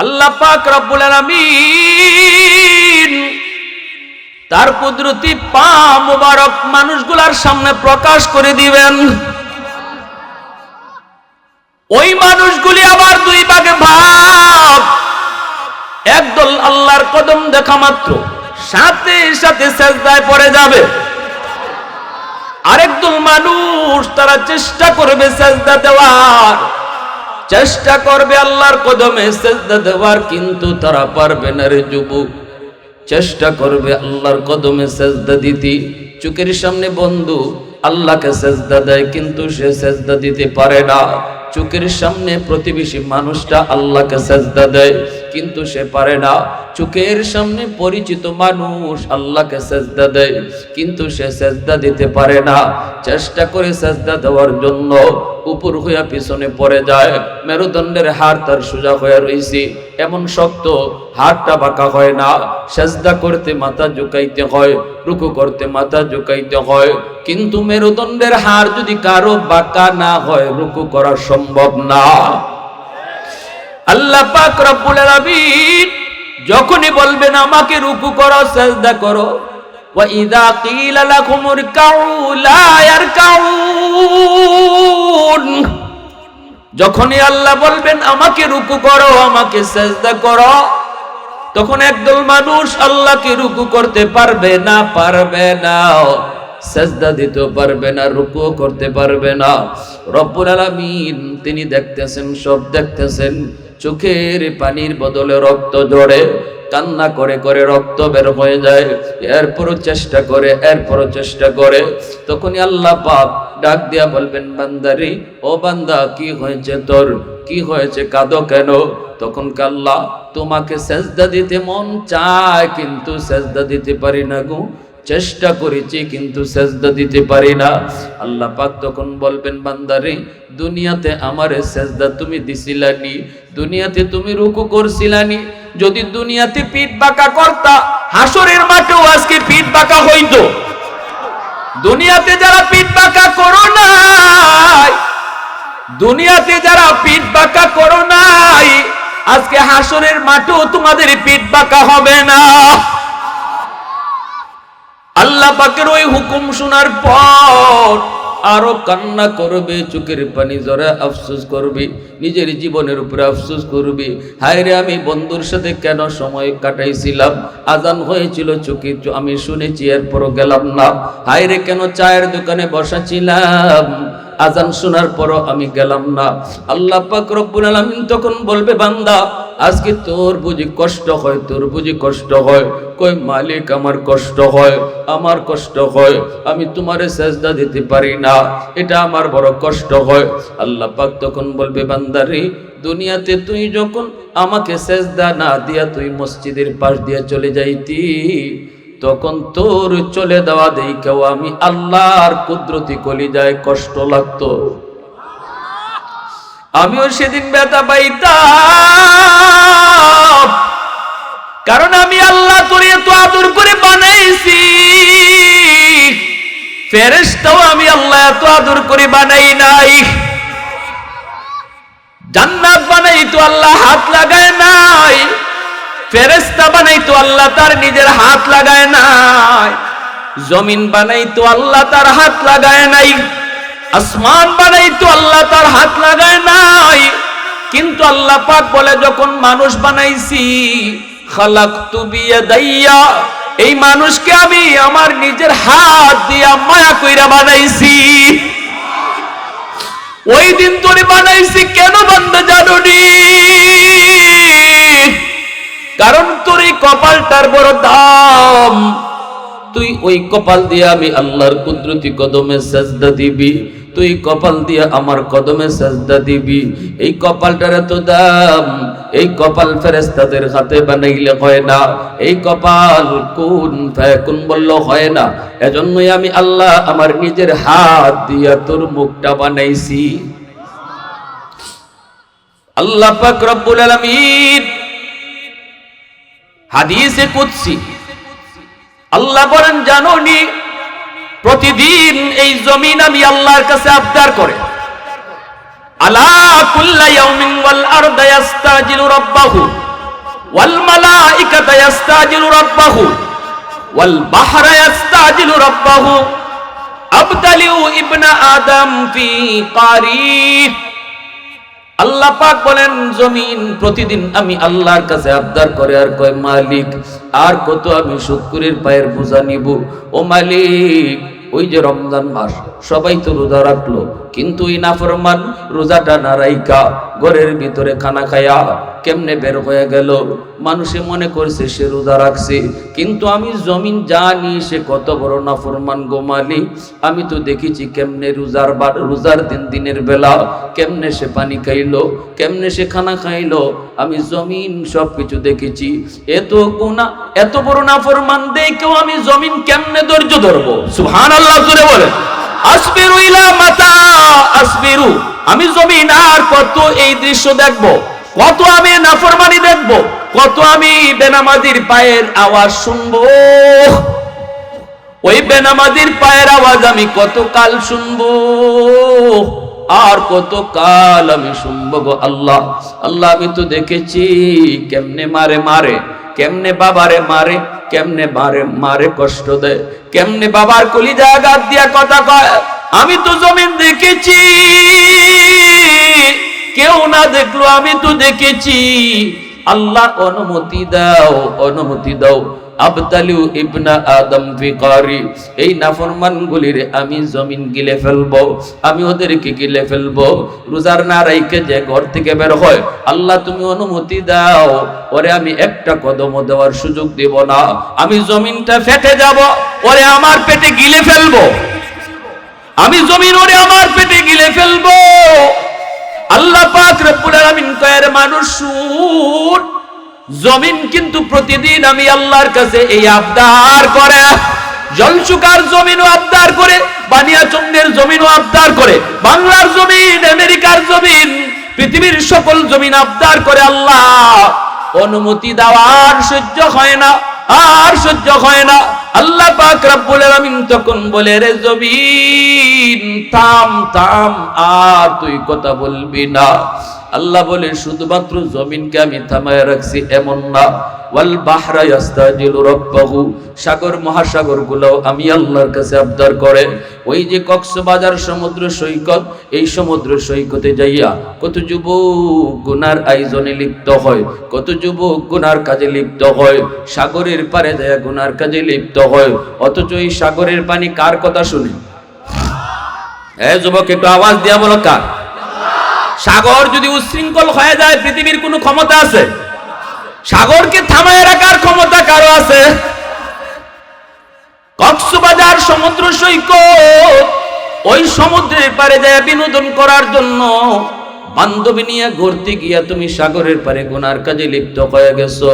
আল্লাহ পাক রব্বুল আলামিন তার কুদরতি পা মুবারক মানুষগুলার সামনে প্রকাশ করে দিবেন। ওই মানুষগুলি আবার দুই ভাগে ভাগ। একদল আল্লাহর কদম দেখা মাত্র, সাথে সাথে সেজদায় পড়ে যাবে। আরেকদল মানুষ তারা চেষ্টা করবে সেজদা দেওয়ার। চেষ্টা করবে আল্লাহর কদমে সেজদা দেওয়ার, কিন্তু তারা পারবে না রে যুবক। চেষ্টা করবে আল্লাহর কদমে সেজদা দিতে। চোখের সামনে বন্ধু, আল্লাহকে সেজদা দেয়, কিন্তু সে সেজদা দিতে পারে না। চোখের সামনে প্রতিবেশী মানুষটা আল্লাহকে সেজদা দেয়, কিন্তু সে পারে না। চোখের সামনে পরিচিত মানুষ আল্লাহকে সেজদা দেয়, কিন্তু সে সেজদা দিতে পারে না। চেষ্টা করে সেজদা দেওয়ার জন্য উপর হইয়া পিছনে পড়ে যায়। মেরুদণ্ডের হাড় তার সোজা হয়ে রইছে। এমন শক্ত হাড়টা বাঁকা হয় না। সেজদা করতে মাথা ঝুঁকাইতে হয়, রুকু করতে মাথা ঝুঁকাইতে হয়। কিন্তু মেরুদণ্ডের হাড় যদি কারও বাঁকা না হয়, রুকু করা সম্ভব না। আল্লাহ পাক রব্বুল আলামিন যখনই বলবেন, আমাকে রুকু করো, সেজদা করো। কিলা লাকুম ইরকাউ লা ইয়ারকাউন। যখনই আল্লাহ বলবেন, আমাকে রুকু করো, আমাকে সেজদা করো, তখন একদল মানুষ আল্লাহকে রুকু করতে পারবে না পারবে না। সেজদা দিতে পারবে না, রুকু করতে পারবে না। রব্বুল আলামিন, তিনি দেখতেছেন, সব দেখতেছেন, চোখের পানির বদলে রক্ত জড়ে কান্না করে করে রক্ত বের হয়ে যায়, এরপরও চেষ্টা করে, এরপরও চেষ্টা করে। তখনই আল্লাহ পাক ডাক দিয়া বলবেন, বান্দারি, ও বান্দা, কি হয়েছে তোর? কি হয়েছে? কাঁদো কেন? তখন কাল্লা তোমাকে সেজদা দিতে মন চায়, কিন্তু সেজদা দিতে পারি না গো। চেষ্টা করেছি, কিন্তু সেজদা দিতে পারি না। আল্লাহ পাক তখন বলবেন, বান্দারে, দুনিয়াতে আমারে সেজদা তুমি দিছিলানি, দুনিয়াতে তুমি রুকু করছিলানি। যদি দুনিয়াতে পিঠ বাঁকা করতা, হাসরের মাঠেও আজকে পিঠ বাঁকা হইতো। দুনিয়াতে যারা পিঠ বাঁকা করো নাই, দুনিয়াতে যারা পিঠ বাঁকা করো নাই, আজকে হাসরের মাঠেও তোমাদের পিঠ বাঁকা হবে না। আল্লাহ পাকের ওই হুকুম শোনার পর আরও কান্না করবে, চোখের পানি জরে আফসোস করবে, নিজের জীবনের উপরে আফসোস করবে। হায় রে, আমি বন্ধুর সাথে কেন সময় কাটাইছিলাম? আজান হয়েছিল চোখে আমি শুনেছি, এরপরও গেলাম না। হায় রে, কেন চায়ের দোকানে বসাছিলাম? আজান শোনার পরও আমি গেলাম না। আল্লাহ পাক রব্বুল আলামিন তখন বলবে, বান্দা আজকে তোর বুঝি কষ্ট হয়, তোর বুঝি কষ্ট হয়। কই মালিক, আমার কষ্ট হয়, আমার কষ্ট হয়, আমি তোমারে সেজদা দিতে পারি না। এটা আমার বড় কষ্ট হয়। আল্লাহ পাক তখন বলবে, বান্দারে, দুনিয়াতে তুই যখন আমাকে সেজদা না দিয়া তুই মসজিদের পাশ দিয়ে চলে যাইতি, তখন তোর চলে দেওয়া দেই কেউ আমি আল্লাহর কুদরতি কলি যায় কষ্ট লাগতো। আমিও সেদিন ব্যথা পাইতাম। কারণ আমি আল্লাহ তোর এত আদর করে বানাইছি। ফেরেশতাও আমি আল্লাহ এত আদর করে বানাই নাই। জান্নাত বানাই তো আল্লাহ, হাত লাগায় নাই। ফেরেস্তা বানাই তো আল্লাহ, তার নিজের হাত লাগায় নাই। জমিন বানাই তো আল্লাহ, তার হাত লাগায় নাই। আসমান বানাই তো আল্লাহ তার হাত লাগায় নাই। কিন্তু আল্লাহ পাক বলে, যখন মানুষ বানাইছি, খালাকতু বিয়াদাইয়া, এই মানুষকে আমি আমার নিজের হাত দিয়া মায়া কইরা বানাইছি। ওই দিন তোরে বানাইছি, কেন বান্দা জানুনি কারণ তোর এই কপালটার বড় দাম। তুই ওই কপাল দিয়ে আমি আল্লাহর কুদরতি কদমে সাজদা দিবি। তুই কপাল দিয়ে আমার কদমে সাজদা দিবি। এই কপালটার এত দাম, এই কপাল ফেরেস্তাদের হাতে বানাইলে হয় না। এই কপাল কোন কোন বলল হয় না। এজন্যই আমি আল্লাহ আমার নিজের হাত দিয়া তোর মুখটা বানাইছি। আল্লাহ পাক রব্বুল আলামিন হাদিসে কুদসি। আল্লাহ বলেন, জানোনি প্রতিদিন এই জমিন আমি আল্লাহর কাছে আবদার করে। আলা কুল্লা ইয়াউমিন ওয়াল আরদা ইয়াস্তাজিলু রাব্বাহু ওয়াল মালাইকাতা ইয়াস্তাজিলু রাব্বাহু ওয়াল বাহরা ইয়াস্তাজিলু রাব্বাহু। আবতালিউ ইবনা আদম আল্লাহ পাক বলেন, জমিন প্রতিদিন আমি আল্লাহর কাছে আবদার করে আর কয়, মালিক, আর কত আমি শুক্রের পায়ের বোঝা নিব? ও মালিক ওই যে রমজান মাস, সবাই তো রোজা রাখল, কিন্তু নাফরমান রোজাটা ঘরের ভিতরে খানা খায়া কেমনে বের হয়ে গেল? মানুষে মনে করছে সে রোজা রাখছে, কিন্তু আমি জমিন জানি সে কত বড় নাফরমান গোমালি আমি তো দেখেছি কেমনে রোজার বার, রোজার দিন দিনের বেলা কেমনে সে পানি খাইলো, কেমনে সে খানা খাইলো। আমি জমিন সব কিছু দেখেছি। এত গুণা এত বড় নাফরমান দেখেও আমি জমিন কেমনে ধৈর্য ধরবো? সুহান আল্লাহ জুড়ে বলে, আসবিরু ইলা মাতা, আসবিরু, আমি জমিন আর কত এই দৃশ্য দেখব, কত আমি নাফরমানি দেখব, কত আমি বেনামাজির পায়ের আওয়াজ শুনব। ওই বেনামাজির পায়ের আওয়াজ আমি কত কাল শুনব? আর কত কাল আমি শুনব গো আল্লাহ? আল্লাহ, আমি তো দেখেছি কেমনে মারে মারে, কেমনে বাবারে মারে, কেমনে মারে মারে কষ্ট দেয়, কেমনে বাবার কলিজা আঘাত দিয়া কথা কয়। আমি তো জমিন দেখেছি, কেউ না দেখল, আমি তো দেখেছি। আল্লাহ অনুমতি দাও অনুমতি দাও। আবতালিউ ইবনা আদম ফিকারি, এই নাফরমান গুলির আমি জমিন গিলে ফেলব, আমি ওদেরকে গিলে ফেলব। রোজার না রাইকে যে ঘর থেকে বের হয়, আল্লাহ তুমি অনুমতি দাও। ওরে আমি একটা কদম দেওয়ার সুযোগ দেব না, আমি জমিনটা ফেটে যাব, ওরে আমার পেটে গিলে ফেলব। আমি জমিন ওরে আমার পেটে গিলে ফেলব। আল্লাহ পাক রব্বুল আলামিন কয়ের মানুষ জমিন কিন্তু প্রতিদিন আমি আল্লাহর কাছে এই আবদার করে। জলসুকার জমিনও আবদার করে, বানিয়াচন্দের জমিনও আবদার করে, বাংলার জমিন, আমেরিকার জমিন, পৃথিবীর সকল জমিন আবদার করে আল্লাহ। অনুমতি দেওয়ার সহ্য হয় না। আর সহ্য হয় না। আল্লাহ পাক রব্বুল আলামিন তখন বলে, রে জমিন থাম থাম, আর তুই কথা বলবি না। আল্লাহ বলে শুধুমাত্র জমিনকে আমি থামায় রাখছি এমন না। ওয়াল বাহরা ইয়াস্তাজিলু রাব্বাহু। সাগর মহাসাগরগুলো আমি আল্লাহর কাছে আবদার করে ওই যে কক্সবাজার সমুদ্র সৈকত, এই সমুদ্র সৈকতে যাইয়া কত যুবক গুনার আয়োজনে লিপ্ত হয়, কত যুবক গুনার কাজে লিপ্ত হয়, সাগরের পারে যাইয়া গুনার কাজে লিপ্ত হয়। অথচ এই সাগরের পানি কার কথা শুনে? হ্যাঁ যুবক, একটু আওয়াজ দিয়া বলো কার? সাগর যদি উশৃঙ্খল হয়ে যায়, পৃথিবীর কোনো ক্ষমতা আছে? সাগরকে থামায় রাখার ক্ষমতা কারও আছে? কক্সবাজার সমুদ্র সৈকত, ওই সমুদ্রের পারে যায় বিনোদন করার জন্য। বান্ধবী নিয়ে ঘুরতে গিয়া তুমি সাগরের পারে গুনার কাজে লিপ্ত হয়ে গেছো।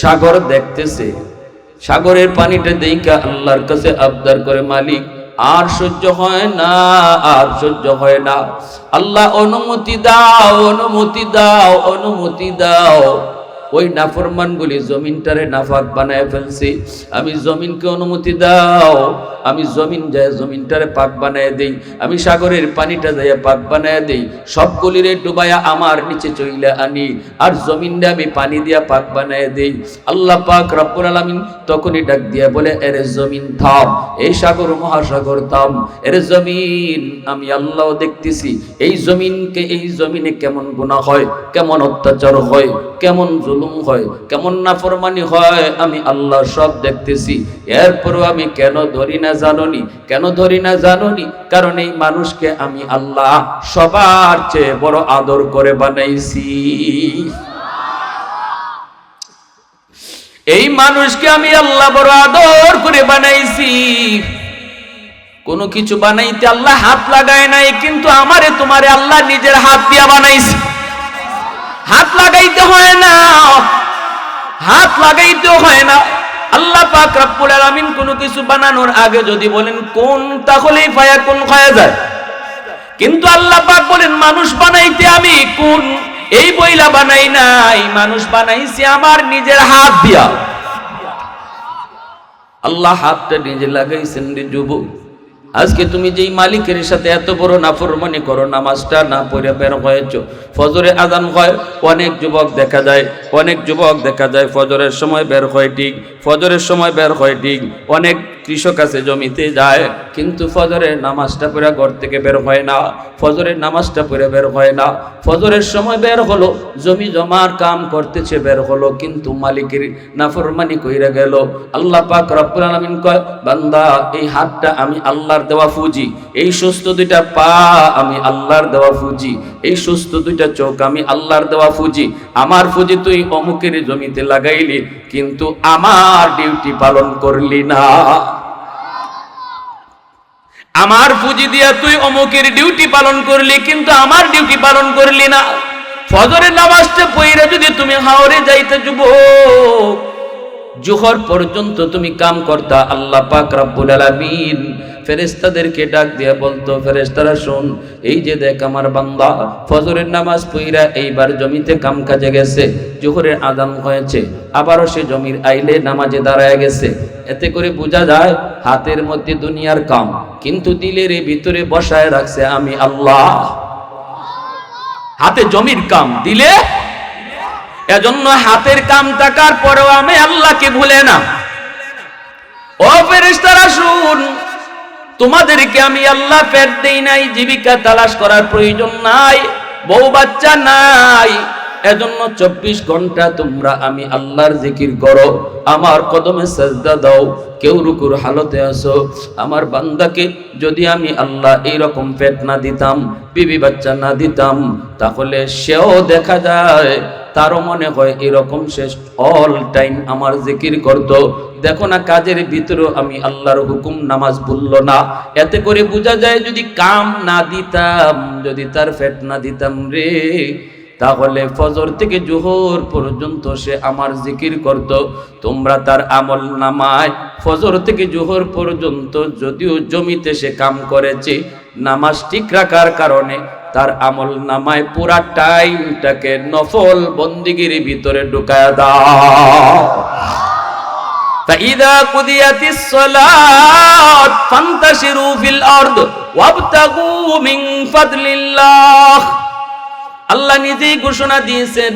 সাগর দেখতেছে। সাগরের পানিটা দেখা আল্লাহর কাছে আবদার করে মালিক। আর সহ্য হয় না, আর সহ্য হয় না। আল্লাহ অনুমতি দাও অনুমতি দাও অনুমতি দাও। ওই নাফরমানগুলি জমিনটারে নাফাক বানায় ফেলছি। আমি জমিনকে অনুমতি দাও। আমি জমিন যায় জমিনটারে পাক বানায় দেই। আমি সাগরের পানিটা যায় পাক বানায় দেই। সবগুলিরে ডুবায়া আমার নিচে চইলে আনি। আর জমিনটা আমি পানি দিয়া পাক বানায় দেই। আল্লাহ পাক রব্বুল আলামিন তখনই ডাক দিয়া বলে, এরে জমিন থাম। এই সাগর মহাসাগর থাম। এরে জমিন, আমি আল্লাহ দেখতেছি। এই জমিনকে, এই জমিনে কেমন গুনাহ হয়, কেমন অত্যাচার হয়, কেমন জুলুম হয়, কেমন নাফরমানি হয়, আমি আল্লাহ সব দেখতেছি। এরপরও আমি কেন ধরি না জাননি? কেন ধরি না জাননি? কারণ এই মানুষকে আমি আল্লাহ সবার চেয়ে বড় আদর করে বানাইছি। এই মানুষকে আমি আল্লাহ বড় আদর করে বানাইছি। কোনো কিছু বানাইতে আল্লাহ হাত লাগায় নাই, কিন্তু আমারে তোমারে আল্লাহ নিজের হাত দিয়া বানাইছে। হাত লাগাইতে হয় না। হাত লাগাইতে হয় না। আল্লাহ পাক রব্বুল আলামিন কোনো কিছু বানানোর আগে যদি বলেন কোন তাহলেই ফায়া কোন হয়ে যায়? কিন্তু আল্লাহ পাক বলেন, মানুষ বানাইতে আমি কোন এই বইলা বানাই নাই। মানুষ বানাইছি আমার নিজের হাত দিয়া। আল্লাহ হাতটা নিজে লাগাইছেন রে যুবক। আজকে তুমি যেই মালিকের সাথে এত বড় নাফরমানি করো, নামাজটা না পড়ে বের হয়েছ, ফজরে আদান হয়, অনেক যুবক দেখা যায়, অনেক যুবক দেখা যায়, ফজরের সময় বের হয় ঠিক, ফজরের সময় বের হয় ঠিক, অনেক কৃষক আছে, জমিতে যায়, কিন্তু ফজরের নামাজটা পড়ে ঘর থেকে বের হয় না, ফজরের নামাজটা পড়ে বের হয় না। ফজরের সময় বের হলো, জমি জমার কাম করতেছে, বের হলো, কিন্তু মালিকের নাফরমানি কইরা গেল, আল্লাহ পাক রব্বুল আলামিন কয়, বান্দা, এই হাতটা আমি আল্লাহর দেওয়া ফুজি এই সুস্থ দুইটা পা আমি আল্লাহর দেওয়া ফুজি এই সুস্থ দুইটা চোখ আমি আল্লাহর দেওয়া ফুজি আমার ফুজি তুই অমুকের জমিতে লাগাইলি, কিন্তু আমার ডিউটি পালন করলি না। আমার পুঁজি দিয়া তুই অমুকের ডিউটি পালন করলি, কিন্তু আমার ডিউটি পালন করলি না। ফজরের নামাজতে পইরা যদি তুমি হাওরে যাইতে যুবক, জোহর পর্যন্ত তুমি কাম করতা, আল্লাহ পাক রাব্বুল আলামিন ফেরেশতাদেরকে ডাক দিয়ে বলতো, ফেরেশতারা, শুন, এই যে দেখ আমার বান্দা, ফজরের নামাজ পইরা এইবার জমিতে কাম কাজে গেছে, জোহরের আদান হয়েছে, আবারও সে জমির আইলে নামাজে দাঁড়ায় গেছে। এতে করে বোঝা যায়, হাতের মধ্যে দুনিয়ার কাম, কিন্তু দিলের ভিতরে বসায় রাখছে আমি আল্লাহ। হাতে জমির কাম, দিলে? এজন্য হাতের কাম থাকার পরেও আমি আল্লাহকে ভুলে না। ও ফেরেশতারা, শুন তোমাদেরকে আমি আল্লাহ ফের দেই নাই জীবিকা তালাশ করার প্রয়োজন নাই বউ বাচ্চা নাই। এজন্য চব্বিশ ঘণ্টা তোমরা আমি আল্লাহর জিকির করো, আমার কদমে সাজদা দাও, কেউ রুকুর হালতে আসো। আমার বান্দাকে যদি আমি আল্লাহ এইরকম পেট না দিতাম, বিবি বাচ্চা না দিতাম, তাহলে সেও দেখা যায়, তারও মনে হয় এরকম শেষ অল টাইম আমার জিকির করত। দেখো না কাজের ভিতরেও আমি আল্লাহর হুকুম নামাজ ভুলল না। এতে করে বোঝা যায় যদি কাম না দিতাম, যদি তার ফেট না দিতাম রে তাহলে ফজর থেকে জোহর পর্যন্ত সে আমার জিকির করত তোমরা তার আমল নামায় ফজর থেকে জোহর পর্যন্ত যদিও জমিতে সে কাম করেছে নামাজ ঠিক রাখার কারণে তার আমল নামায় পুরা টাইমটাকে নফল বন্দিগির ভিতরে ঢুকায় দাও فإذا قضيت الصلاة فانتشروا في الأرض وابتغوا من فضل الله আল্লাহ নিজেই ঘোষণা দিয়েছেন,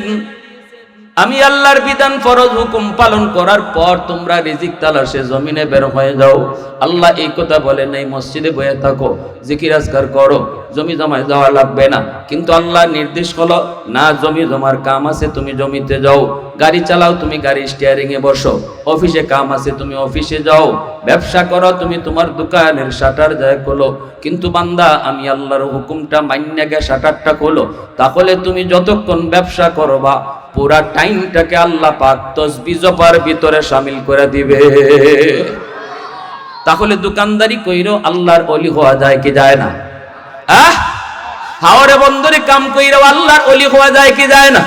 আমি আল্লাহর বিধান ফরজ হুকুম পালন করার পর তোমরা রিজিক তালাশে জমিনে বের হয়ে যাও। আল্লাহ এই কথা বলে নাই মসজিদে বয়ে থাকো জিকিরাজগার করো জমি জমায় যাওয়া লাগবে না। কিন্তু আল্লাহ নির্দেশ হলো না, জমি জমার কাম আছে, তুমি জমিতে যাও। গাড়ি চালাও, তুমি গাড়ি স্টিয়ারিং এ বসো। অফিসে কাম আছে, তুমি অফিসে যাও। ব্যবসা করো, তুমি তোমার দোকানের শাটার যায় খোলো। কিন্তু বান্দা, আমি আল্লাহর হুকুমটা মান্য গে শাটারটা খোলো। তাহলে তুমি যতক্ষণ ব্যবসা করো বা পুরা টাইমটাকে আল্লাহ পাক তসবি জপার ভিতরে সামিল করে দিবে। তাহলে দোকানদারি কইরো, আল্লাহর অলি হওয়া যায় কি যায় না? হাওড়ে বন্দরে কাম কইরা আল্লাহর অলি হওয়া যায় কি যায় না?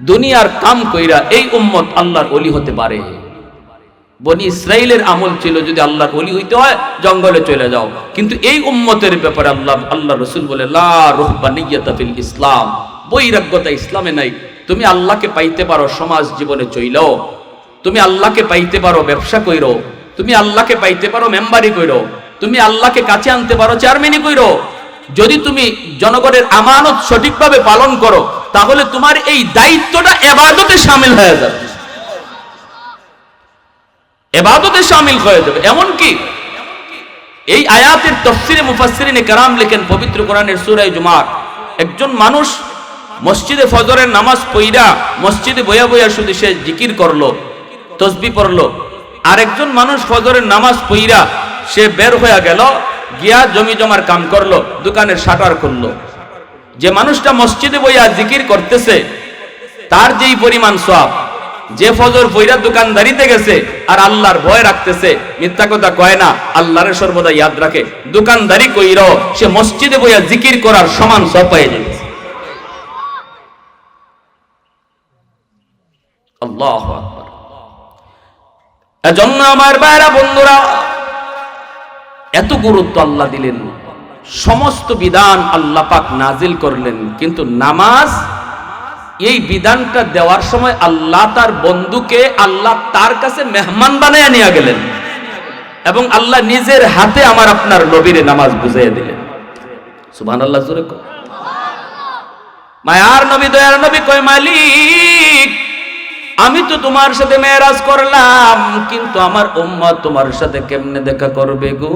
দুনিয়ার কাম কইরা এই উম্মত আল্লাহর অলি হতে পারে। বনি ইসরাইলের আমল ছিল যদি আল্লাহর অলি হইতে হয়, জঙ্গলে চলে যাও। কিন্তু এই উম্মতের ব্যাপারে আল্লাহ আল্লাহ রসুল বলে, লা ইসলাম। বৈরাগ্যতা ইসলামে নাই। তুমি আল্লাহকে পাইতে পারো, সমাজ জীবনে চইলাও। তুমি আল্লাহকে পাইতে পারো, ব্যবসা কইরো। তুমি আল্লাহকে পাইতে পারো, মেম্বারি কইরো। তুমি আল্লাহকে কাছে আনতে পারো চেয়ারম্যানি কইরো, যদি তুমি জনগণের আমানত সঠিকভাবে পালন করো, তাহলে তোমার এই দায়িত্বটা এবাদতে সামিল হয়ে যাবে। এবাদতে সামিল হয়ে যাবে। এমন কি এই আয়াতের তফসিরে মুফাসসিরিনে কারাম লেখেন পবিত্র কোরআনের সূরা জুমার। একজন মানুষ মসজিদে ফজরের নামাজ পইরা মসজিদে বইয়া বইয়া শুধু সে জিকির করল, তসবি পড়ল, আরেকজন মানুষ ফজরের নামাজ পইরা সে বের হয়ে গেল, গিয়া জমি জমার কাম করল, দোকানের শাটার খুললো। যে মানুষটা মসজিদে বইয়া জিকির করতেছে, তার যেই পরিমাণ সব যে ফজর বইরা দোকানদারিতে গেছে আর আল্লাহর ভয় রাখতেছে, মিথ্যা কথা কয় না, আল্লাহরে সর্বদা ইয়াদ রাখে। দোকানদারি কইর, সে মসজিদে বইয়া জিকির করার সমান সব পেয়ে যাবে। আল্লাহ আমার বাইরা বন্ধুরা এত গুরুত্ব আল্লাহ দিলেন। সমস্ত বিধান আল্লাহ পাক নাজিল করলেন, কিন্তু নামাজ, এই বিধানটা দেওয়ার সময় আল্লাহ তার বন্ধুকে আল্লাহ তার কাছে মেহমান বানায় নিয়ে গেলেন এবং আল্লাহ নিজের হাতে আমার আপনার নবীরে নামাজ বুঝাইয়া দিলেন। সুবহান আল্লাহ জোরে কয়। মায়ার নবী, দয়ার নবী কয়, মালিক, আমি তো তোমার সাথে মেরাজ করলাম, কিন্তু আমার উম্মত তোমার সাথে কেমনে দেখা করবে গো?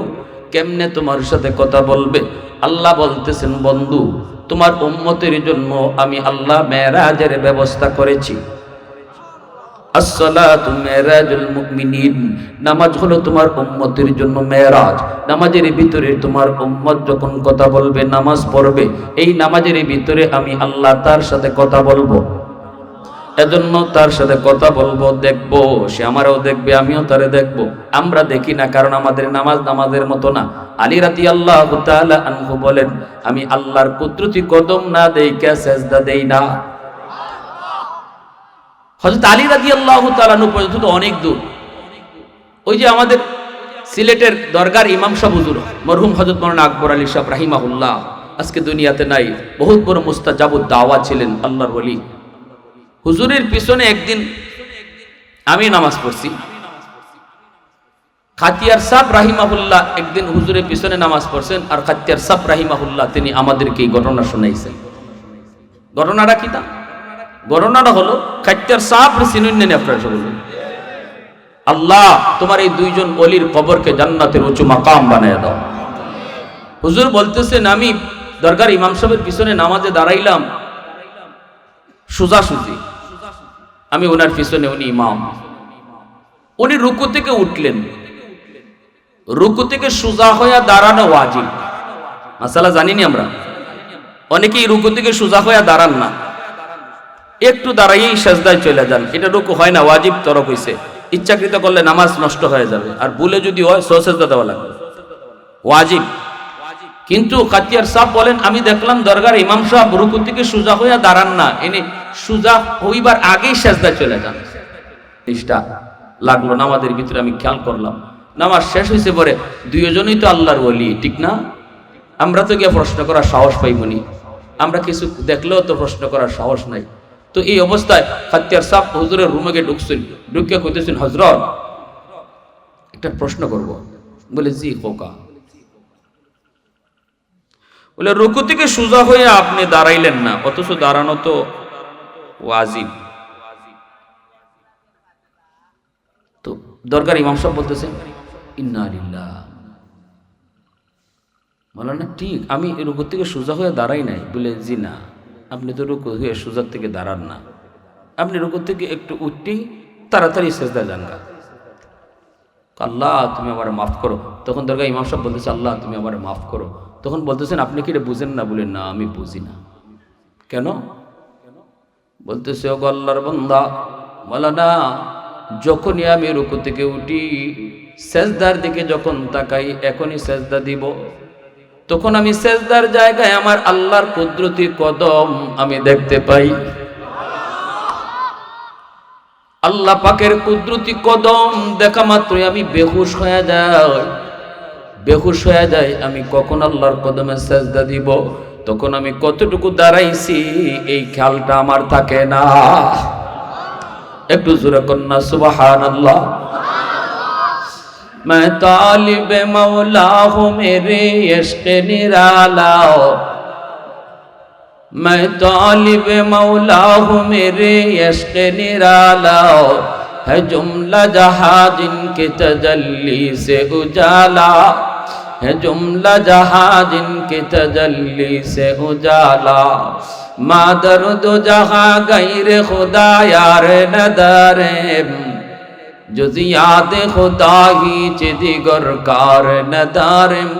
কেমনে তোমার সাথে কথা বলবে? আল্লাহ বলতেছেন, বন্ধু, তোমার উম্মতের জন্য আমি আল্লাহ মেরাজের ব্যবস্থা করেছি। নামাজ হলো তোমার উম্মতের জন্য মেরাজ নামাজের ভিতরে তোমার উম্মত যখন কথা বলবে, নামাজ পড়বে, এই নামাজের ভিতরে আমি আল্লাহ তার সাথে কথা বলব। এজন্য তার সাথে কথা বলব, দেখব। সে আমারও দেখবে, আমিও তারে দেখব। আমরা দেখি না, কারণ আমাদের নামাজ নামাজের মতো না। আলী রাতি আল্লাহ আনহু বলেন, আমি আল্লাহর কুদরতি কদম না দেই কে দেই না। আলী পর্যন্ত অনেক দূর। ওই যে আমাদের সিলেটের মরহুম আকবর আজকে দুনিয়াতে নাই, বহুত বড় দাওয়া ছিলেন আল্লাহর ওলি। হুজুরের পিছনে একদিন আমি নামাজ পড়ছি। খাতিয়ার সাহ রাহিমাহুল্লাহ একদিন হুজুরের পিছনে নামাজ পড়ছেন আর খাতিয়ার সাহ রাহিমাহুল্লাহ তিনি আমাদেরকে এই ঘটনা শোনাইছেন। ঘটনাটা কি তা? ঘটনাটা হলো, খাতিয়ার সাহ চিনুন নেন আপনারা সকলে। আল্লাহ, তোমার এই দুইজন অলির কবরকে জান্নাতের উঁচু মাকাম বানায় দাও। হুজুর বলতেছেন, আমি দরকার ইমাম সাহেবের পিছনে নামাজে দাঁড়াইলাম। সোজাসুজি। আমি ওনার পিছনে উনি ইমাম। উনি রুকু থেকে উঠলেন। রুকু থেকে সোজা হইয়া দাঁড়ানো ওয়াজিব। মাসালা জানিনি আমরা? অনেকেই রুকু থেকে সোজা হইয়া দাঁড়ান না। একটু দাঁড়াইয়েই সেজদায় চলে যান। এটা রুকু হয় না, ওয়াজিব তরক হইছে। ইচ্ছাকৃত করলে নামাজ নষ্ট হয়ে যাবে। আর ভুলে যদি হয় সসেজদা দেওয়া লাগবে। ওয়াজিব। কিন্তু কাতিয়ার সাহ বলেন, আমি দেখলাম দরগার ইমাম সাহেব রুকু থেকে সুজা হইয়া দাঁড়ান না। এনে সুজা হইবার আগেই সেজদা চলে যান। জিনিসটা লাগল নামাজের ভিতরে, আমি খেয়াল করলাম। নামাজ শেষ হয়েছে পরে দুইজনই তো আল্লাহর ওলি, ঠিক না? আমরা তো গিয়ে প্রশ্ন করার সাহস পাইবনি আমরা কিছু দেখলেও তো প্রশ্ন করার সাহস নাই। তো এই অবস্থায় খাতিয়ার সাহ হুজুরের রুমে গিয়ে ঢুকছেন। ঢুকে কইতেছেন হজরত একটা প্রশ্ন করব। বলে, জি, খোকা। বলে, রুকু থেকে সোজা হয়ে আপনি দাঁড়াইলেন না, অথচ দাঁড়ানো তো ওয়াজিব। তো দরকার ইমাম সাহেব বলতেছেন ইন্না লিল্লাহ। বললাম, না, ঠিক, আমি রুকু থেকে সোজা হয়ে দাঁড়াই নাই। বলে, জি না, আপনি তো রুকু হয়ে সোজার থেকে দাঁড়ান না। আপনি রুকু থেকে একটু উঠতেই তাড়াতাড়ি সেজদা যান গা। আল্লাহ, তুমি আমার মাফ করো। তখন দরকার ইমাম সাহেব বলতেছে, আল্লাহ, তুমি আমার মাফ করো। তখন বলতেছেন, আপনি কি এটা বুঝেন না? বলে, না, আমি বুঝি না। কেন? বলতেছে ও আল্লাহর বন্দা, বলা, না, যখনই আমি রুকু থেকে উঠি, সেজদার দিকে যখন তাকাই, এখনই সেজদা দিব। তখন আমি সেজদার জায়গায় আমার আল্লাহর কুদরতি কদম আমি দেখতে পাই। আল্লাহ পাকের কুদরতি কদম দেখা মাত্রই আমি বেহুশ হয়ে যাই। বেহুশ হয়ে যায়, আমি কখন আল্লাহর কদমে সেজদা দিব? তখন আমি কতটুকু দাঁড়াইছি, এই খেয়ালটা আমার থাকে না। একটু জোরে কন্যা সুবাহান আল্লাহ میں طالب مولا ہوں میرے عشق نرالا میں طالب مولا ہوں میرے عشق نرالا ہے جملہ جہاں جن کے تجلی سے اجالا ہے جملہ جہاں جن کے تجلی سے اجالا مادر دو جہاں غیر خدا یار ندارے جزیات خدا ہی چی دیگر کار ندارم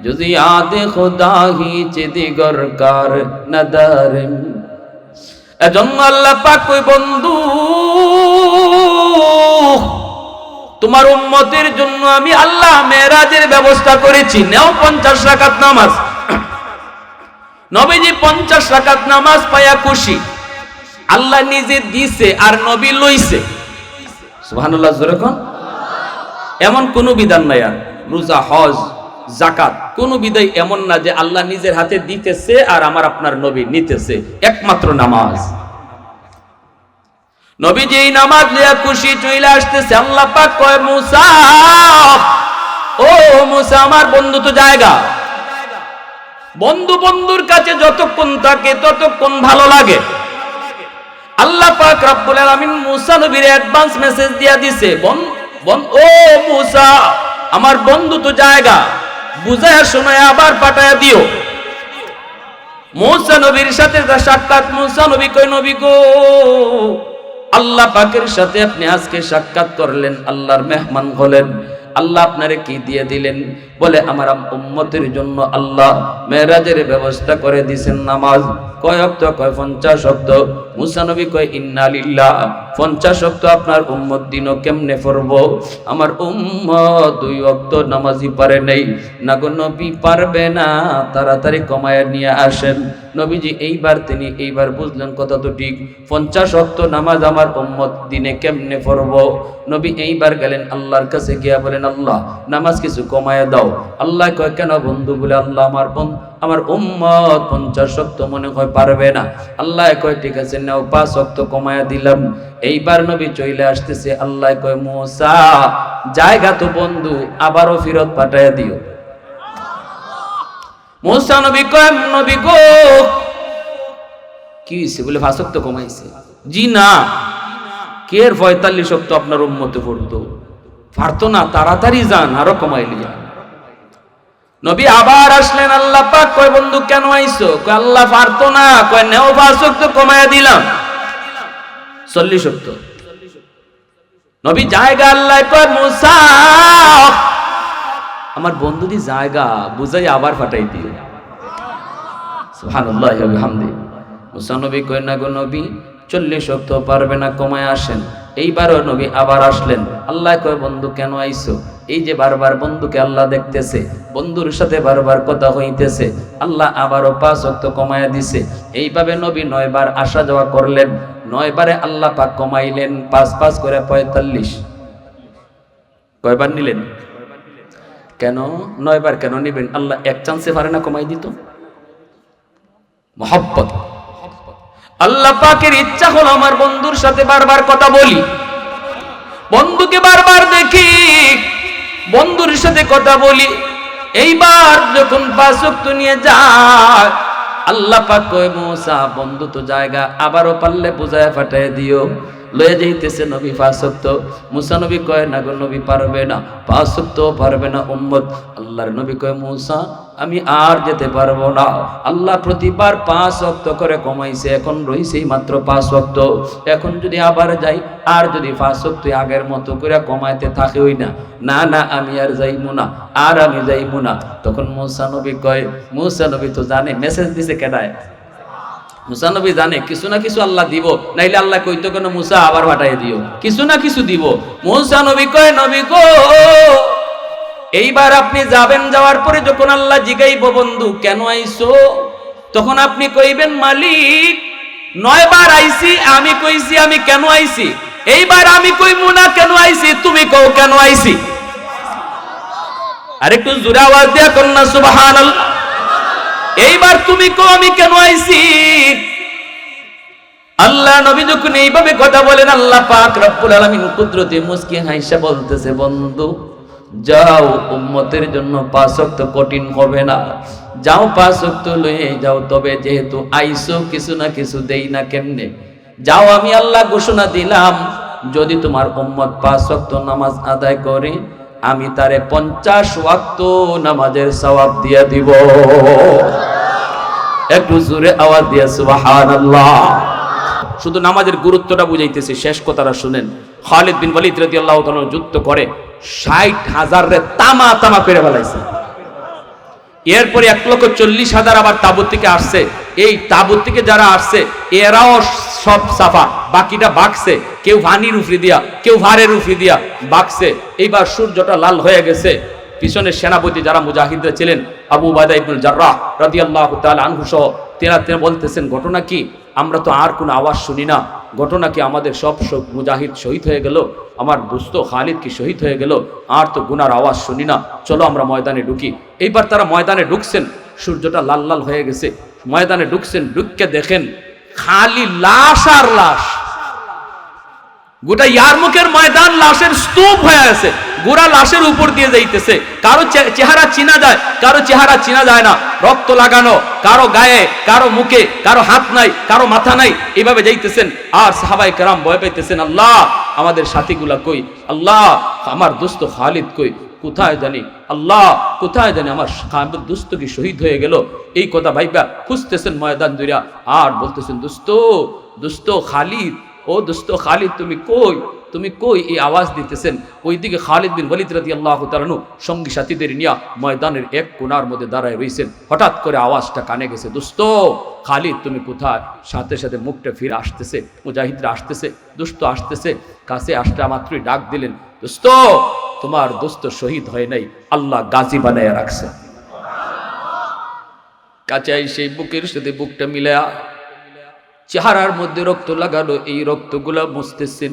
جزیات خدا ہی چی دیگر کار ندارم এজন্য আল্লাহ পাক কই, বন্ধু, তোমার উম্মতের জন্য আমি আল্লাহ মেরাজের ব্যবস্থা করেছি। নেও পঞ্চাশ রাকাত নামাজ। নবীজি পঞ্চাশ রাকাত নামাজ পায়া খুশি। আল্লাহ নিজে দিছে আর নবী লইছে। সুহানুল্লাহ জোরে কোন। এমন কোন বিধান নাই আর। রোজা, হজ জাকাত। কোন বিদায় এমন না যে আল্লাহ নিজের হাতে দিতেছে আর আমার আপনার নবী নিতেছে। একমাত্র নামাজ। নবী যেই নামাজ লিয়া খুশি চইলা আসতেছে। আল্লাহ পাক কয়, মুসা, ও মুসা, আমার বন্ধু তো জায়গা। বন্ধু বন্ধুর কাছে যতক্ষণ থাকে ততক্ষণ ভালো লাগে। আল্লাহ পাক রব্বুল আলামিন মুসা নবীর অ্যাডভান্স মেসেজ দিয়া দিছে, বন বন, ও মুসা, আমার বন্ধু তো জায়গা। বুঝায় শোনায় আবার পাঠায় দিও। মৌসা নবীর সাথে সাক্ষাৎ, মৌসা নবী কই নবী গো, আল্লাহ পাকের সাথে আপনি আজকে সাক্ষাৎ করলেন, আল্লাহর মেহমান হলেন। আল্লাহ আপনারে কি দিয়ে দিলেন? বলে, আমার উম্মতের জন্য আল্লাহ মেরাজের ব্যবস্থা করে দিছেন নামাজ। কয় অক্ত? কয় পঞ্চাশ অক্ত? মুসানবী কয় ইন্নালিল্লাহ পঞ্চাশ অক্ত আপনার উম্মত দিনও কেমনে পড়ব আমার উম্মত দুই অক্ত নামাজি পারে নেই। না গো নবী, পারবে না। তাড়াতাড়ি কমায় নিয়ে আসেন। নবীজি, এইবার তিনি এইবার বুঝলেন কথা তো ঠিক। পঞ্চাশ অক্ত নামাজ আমার উম্মত দিনে কেমনে পড়ব নবী এইবার গেলেন আল্লাহর কাছে গিয়া বলেন আল্লাহ নামাজ কিছু কমায় দাও। আল্লাহ কয়, কেন বন্ধু? বলে, আল্লাহ আমার বোন, আমার উম্মত পঞ্চাশ শক্ত মনে হয় পারবে না। আল্লাহ কয়, ঠিক আছে, নাও, পাঁচ শক্ত কমায়া দিলাম। এইবার নবী চলে আসতেছে, আল্লাহ কয়, মোসা, জায়গা তো বন্ধু, আবারও ফিরত পাঠাইয়া দিও। মোসা নবী কয়, নবী গো, কি হয়েছে বলে তো কমাইছে। জি না, কে পঁয়তাল্লিশ শক্ত আপনার উম্মতে পড়তো? পারতো না তাড়াতাড়ি যান, আরও কমাইলি যান। নবী আবার আসলেন, আল্লাহ পাক কয়, বন্ধু, কেন আইছো কয়, আল্লাহ পারতো না কয়, নেও ভাষক তো কমাইয়া দিলাম। চল্লিশ শক্ত নবী জায়গা আল্লাহ কয়, মুসা, আমার বন্ধুদি জায়গা, বুঝাই আবার ফাটাই দিও। সুবহানাল্লাহ ওয়া বিহামদি। মুসা নবী কয়, না গো নবী চল্লিশ শক্ত পারবে না, কমায় আসেন। এইবারও নবী আবার আসলেন। আল্লাহ কয়, বন্ধু, কেন আইসো এই যে বারবার বন্ধুকে আল্লাহ দেখতেছে, বন্ধুর সাথে বারবার কথা হইতেছে, আল্লাহ আবারও পাঁচ অক্ত কমায়া দিছে। এইভাবে নবী নয়বার আসা যাওয়া করলেন নয়বারে আল্লাহ পাক কমাইলেন, পাঁচ পাঁচ করে পঁয়তাল্লিশ। কয়বার নিলেন? কেন? নয়বার কেন নিবেন? আল্লাহ এক চান্সে পারে না, কমাই দিত। মহব্বত। আল্লাহ পাকের ইচ্ছা হলো আমার বন্ধুর সাথে বারবার কথা বলি। বন্ধুকে বারবার দেখি, বন্ধুর সাথে কথা বলি। এইবার যখন পাঁচক্ত নিয়ে যায়, আল্লাহ পাক কয়, মোসা, বন্ধু তো জায়গা, আবারও পারলে বুঝায় ফাটায় দিও। লয়ে যাইতেছে নবী পাঁচক্ত মুসা নবী কয়, না গো, নবী পারবে না পাঁচক্ত পারবে না, উম্মত। আল্লাহর নবী কয়, মুসা আমি আর যেতে পারব না। আল্লাহ প্রতিবার পাঁচ অক্ত করে কমাইছে, এখন রইছেই মাত্র পাঁচ অক্ত এখন যদি আবার যাই, আর যদি পাঁচ অক্ত আগের মতো করে কমাইতে থাকে ওই না। না না, আমি আর যাইমু না, আর আমি যাইমু না। তখন মুসা নবী কয়, মুসা নবী তো জানে মেসেজ দিছে কেডায়? মুসানবী জানে, কিছু না কিছু আল্লাহ দিব, নাইলে আল্লাহ কইতো কেন মুসা আবার পাঠাই দিও। কিছু না কিছু দিব। মুসা নবী কয়, নবী গো! এইবার আপনি যাবেন যাওয়ার পরে যখন আল্লাহ জিগাইব, বন্ধু, কেন আইছো তখন আপনি কইবেন, মালিক, নয়বার আইছি আমি কইছি, আমি কেন আইছি এইবার আমি কইমু না, কেন আইছি তুমি কও কেন আইছি আর একটু জোরে আওয়াজ দিয়া কন্যা সুবহানাল্লাহ। এইবার তুমি কো আমি কেন আইছি আল্লাহ নবী যখন এইভাবে কথা বলেন, আল্লাহ পাক রব্বুল আলামিন কুদরতে মুস্কি হাইসা বলতেছে, বন্ধু যাও, উম্মতের জন্য পাঁচ ওয়াক্ত কঠিন হবে না। যাও পাঁচ ওয়াক্ত লয়ে যাও, তবে যেহেতু আইসো কিছু না কিছু দেই না কেমনে? যাও, আমি আল্লাহ ঘোষণা দিলাম, যদি তোমার উম্মত পাঁচ ওয়াক্ত নামাজ আদায় করে, আমি তারে পঞ্চাশ ওয়াক্ত নামাজের সওয়াব দিয়া দিব। একটু জোরে আওয়াজ দিয়া, সুবহানাল্লাহ। শুধু নামাজের গুরুত্বটা বুঝাইতেছে, শেষ কথাটা শুনেন। খালিদ বিন ওয়ালিদ রাদিয়াল্লাহু তাআলা যুদ্ধ করে। 60 হাজার রে তামা তামা করে ফেলাইছে। এরপরে এক লক্ষ চল্লিশ হাজার আবার তাবুত থেকে আসছে। এই তাবুত থেকে যারা আসছে, এরাও সব সাফা। বাকিটা বাকছে। কেউ ভানির উফরি দিয়া, কেউ ভারের উফরি দিয়া বাকছে। এইবার সূর্যটা লাল হয়ে গেছে। পিছনের সেনাপতি যারা মুজাহিদরা ছিলেন, আবু বাদা ইবনুল জার্রাহ রাদিয়াল্লাহু তাআলা আনহু সহ তেরা বলতেছেন, ঘটনা কি? আমরা তো আর কোনো আওয়াজ শুনি না। ঘটনা কি আমাদের সব মুজাহিদ শহীদ হয়ে গেল? আমার দুস্থ খালিদ কি শহীদ হয়ে গেল? আর তো গুনার আওয়াজ শুনি না। চলো আমরা ময়দানে ঢুকি। এইবার তারা ময়দানে ঢুকছেন। সূর্যটা লাল লাল হয়ে গেছে। ময়দানে ঢুকছেন। ঢুককে দেখেন খালি লাশ আর লাশ। গোটা ইয়ারমুখের ময়দান লাশের স্তূপ হয়ে আছে। গোড়া লাশের উপর দিয়ে যাইতেছে। কারও চেহারা চিনা যায়, কারও চেহারা চিনা যায় না। রক্ত লাগানো, কারও গায়ে, কারও মুখে, কারও হাত নাই, কারও মাথা নাই এইভাবে যাইতেছেন। আর সাহাবাই কেরাম ভয় পাইতেছেন, আল্লাহ, আমাদের সাথীগুলা কই? আল্লাহ, আমার দোস্ত খালিদ কই? কোথায় জানি? আল্লাহ, কোথায় জানি আমার খালিদ দোস্ত কি শহীদ হয়ে গেল? এই কথা ভাইবা খুঁজতেছেন ময়দান দুইরা আর বলতেছেন, দোস্ত দোস্ত খালিদ ও দোস্ত খালিদ, তুমি কই? তুমি কই এই আওয়াজ দিতেছেন? ওইদিকে খালিদ বিন ওয়ালিদ রাদিয়াল্লাহু তাআলা সঙ্গী সাথীদের নিয়া ময়দানের এক কোনার মধ্যে দাঁড়ায় রইছেন। হঠাৎ করে আওয়াজটা কানে গেছে, দোস্ত, খালিদ, তুমি কোথায়? সাথে সাথে মুখটা ফিরে আসতেছে, মুজাহিদরা আসতেছে, দোস্ত আসতেছে, কাছে আসতে মাত্রই ডাক দিলেন, দোস্ত, তোমার দোস্ত শহীদ হয় নাই, আল্লাহ গাজী বানায় রাখছে। কাছে সেই বুকের সাথে বুকটা মিলায়া চেহারার মধ্যে রক্ত লাগালো, এই রক্তগুলা মুছতেছেন।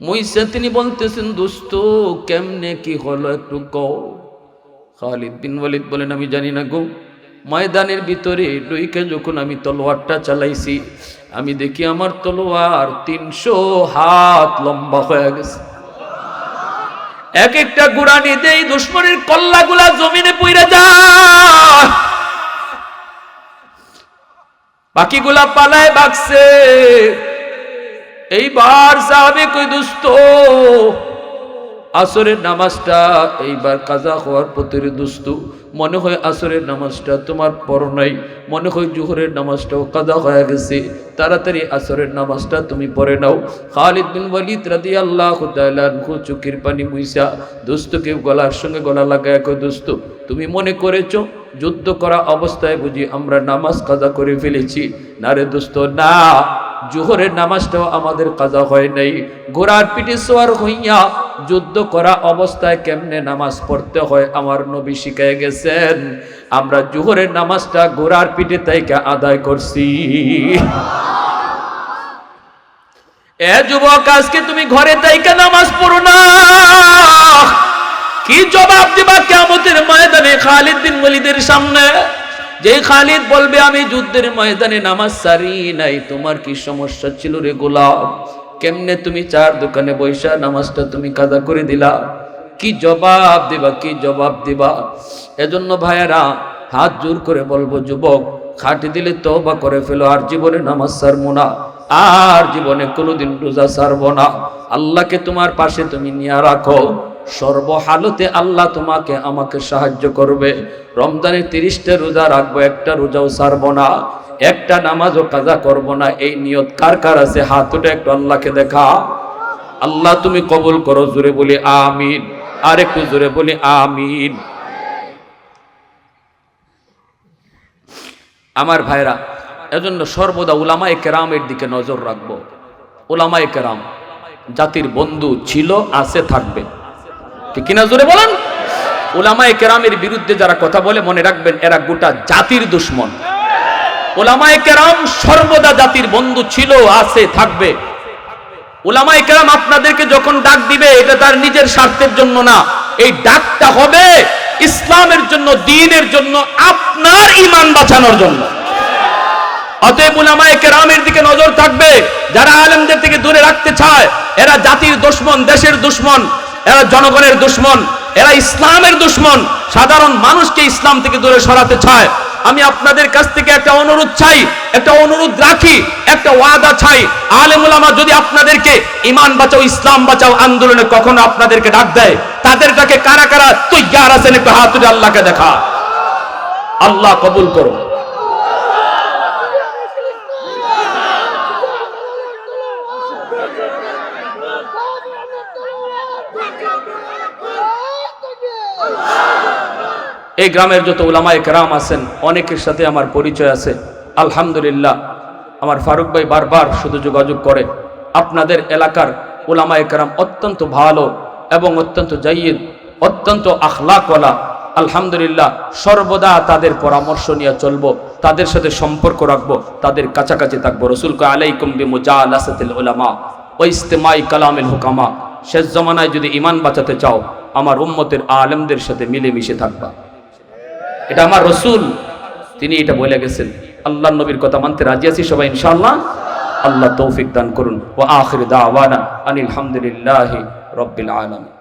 মইসা তিনি বলতেছেন, দোস্ত, কেমনে কি হলো একটু কও? খালিদ বিন ওয়ালিদ বলেন, আমি জানি না গো। ময়দানের ভিতরে ডুইকে যখন আমি তলোয়ারটা চালাইছি, আমি দেখি আমার তলোয়ার তিনশো হাত লম্বা হয়ে গেছে। এক একটা গুড়ানি দেই, দুশ্মনের কল্লাগুলা জমিনে পইরা যায়। বাকিগুলা পালায় বাগছে। এইবার সাহাবে কই দুস্ত? আসরের নামাজটা, এইবার কাজা হওয়ার প্রতিরে দুস্তু। মনে হয় আসরের নামাজটা তোমার পর নাই। মনে হয় জোহরের নামাজটাও কাজা হয়ে গেছে। তাড়াতাড়ি আসরের নামাজটা তুমি পড়ে নাও। খালিদ বিন ওয়ালিদ রাদি আল্লাহ চোখের পানি মুইসা। দোস্তকে গলার সঙ্গে গলা লাগায় কই দোস্ত, তুমি মনে করেছ? যুদ্ধ করা অবস্থায় বুঝি আমরা নামাজ কাজা করে ফেলেছি? না রে দোস্ত, না। জোহরের নামাজটাও আমাদের কাজা হয় নাই। ঘোড়ার পিঠে সোয়ার হইয়া যুদ্ধ করা অবস্থায় কেমনে নামাজ পড়তে হয় আমার নবী শিখায় গেছেন। আমরা জোহরের নামাজটা ঘোড়ার পিঠে তাইকে আদায় করছি। এ যুবক, আজকে তুমি ঘরে তাইকে নামাজ পড়ো না। কি জবাব দিবা কেমতের ময়দানে খালিদ বিন ওয়ালিদের সামনে? যে খালিদ বলবে, আমি যুদ্ধের ময়দানে নামাজ সারি নাই, তোমার কি সমস্যা ছিল রে গোলাম? কেমনে তুমি চার দোকানে বৈশা নামাজটা তুমি কাদা করে দিলা? কি জবাব দিবা, কি জবাব দিবা? এজন্য ভাইয়েরা, হাত জোর করে বলব, যুবক, খাটি দিলে তওবা করে ফেলো, আর জীবনে নামাজ সারবো না, আর জীবনে কোনোদিন রোজা সারবো না। আল্লাহকে তোমার পাশে তুমি নিয়ে রাখো। সর্বহালতে আল্লাহ তোমাকে আমাকে সাহায্য করবে। রমজানে তিরিশটা রোজা রাখব, একটা রোজাও সারবো না, একটা নামাজও কাজা করব না। এই নিয়ত কার কার আছে? হাত উঠে একটু আল্লাহকে দেখা। আল্লাহ তুমি কবুল করো, জোরে বলি আমিন। আর একটু জোরে বলি আমিন। আমার ভাইরা, এজন্য সর্বদা উলামায়ে কেরামের দিকে নজর রাখব। উলামায়ে কেরাম, জাতির বন্ধু ছিল, আছে, থাকবে। ঠিক কিনা জোরে বলেন? ওলামায়ে কেরামের বিরুদ্ধে যারা কথা বলে, মনে রাখবেন এরা গোটা জাতির দুশ্মন। ওলামায়ে কেরাম সর্বদা জাতির বন্ধু ছিল, আছে, থাকবে। ওলামায়ে কেরাম আপনাদেরকে যখন ডাক দিবে, এটা তার নিজের স্বার্থের জন্য না। এই ডাকটা হবে ইসলামের জন্য, দিনের জন্য, আপনার ইমান বাঁচানোর জন্য। অতএব উলামায়ে কেরামের দিকে নজর থাকবে। যারা আলেমদের থেকে দূরে রাখতে চায়, এরা জাতির দুশ্মন, দেশের দুশ্মন। এরা জনগণের দুশ্মন, এরা ইসলামের দুশ্মন। সাধারণ মানুষকে ইসলাম থেকে দূরে সরাতে চায়। আমি আপনাদের কাছ থেকে একটা অনুরোধ চাই, একটা অনুরোধ রাখি, একটা ওয়াদা চাই। আলেম উলামা যদি আপনাদেরকে ইমান বাঁচাও, ইসলাম বাঁচাও, আন্দোলনে কখনো আপনাদেরকে ডাক দেয় তাদের ডাকে কারা কারা তুই যার আছেন একটু হাত আল্লাহকে দেখা। আল্লাহ কবুল করো এই গ্রামের যত ওলামায় কেরাম আছেন, অনেকের সাথে আমার পরিচয় আছে। আলহামদুলিল্লাহ, আমার ফারুক ভাই বারবার শুধু যোগাযোগ করে। আপনাদের এলাকার ওলামায় কেরাম অত্যন্ত ভালো এবং অত্যন্ত জাইদ, অত্যন্ত আখলাকওয়ালা। আলহামদুলিল্লাহ, সর্বদা তাদের পরামর্শ নিয়ে চলবো, তাদের সাথে সম্পর্ক রাখব, তাদের কাছাকাছি থাকব। রসুলকে আলাইকুম বিমুজা আলাসাতিল ওলামা ও কালামিল হুকামা। শেষ জমানায় যদি ইমান বাঁচাতে চাও, আমার উম্মতের আলেমদের সাথে মিলেমিশে থাকবা। এটা আমার রসুল। তিনি এটা বলে গেছেন। আল্লাহ নবীর কথা মানতে রাজি আছি সবাই, ইনশাআল্লাহ। আল্লাহ তৌফিক দান করুন। ও আখির দাওয়ানা আনিল হামদুলিল্লাহি রব্বিল আলামিন।